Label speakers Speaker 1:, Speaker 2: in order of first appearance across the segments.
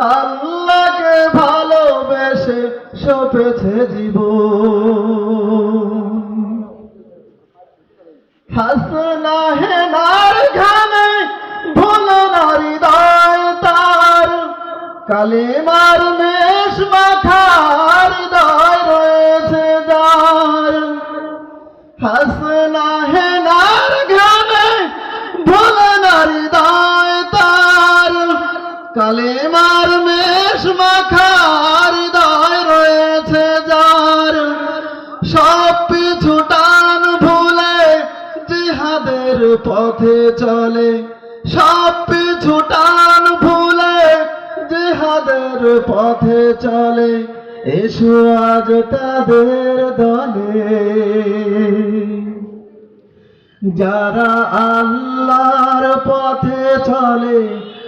Speaker 1: আল্লাহকে ভালোবেসে সপেছে জীবন। হাসনা হেনার ঘানে ভুলো নারী হৃদয় তার। কালিমার মেষ মাখার হৃদয় রয়েছে যার। হাসনা হেনার কালিমার মেষ মাখার হৃদয় রয়েছে যার। সব পিছু টান ভুলে জিহাদের পথে চলে। সব পিছু টান ভুলে জিহাদের পথে চলে। এসো আজ তাদের দলে। যারা আল্লাহর পথে চলে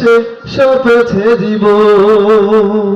Speaker 1: শেষে সপেছে জীবন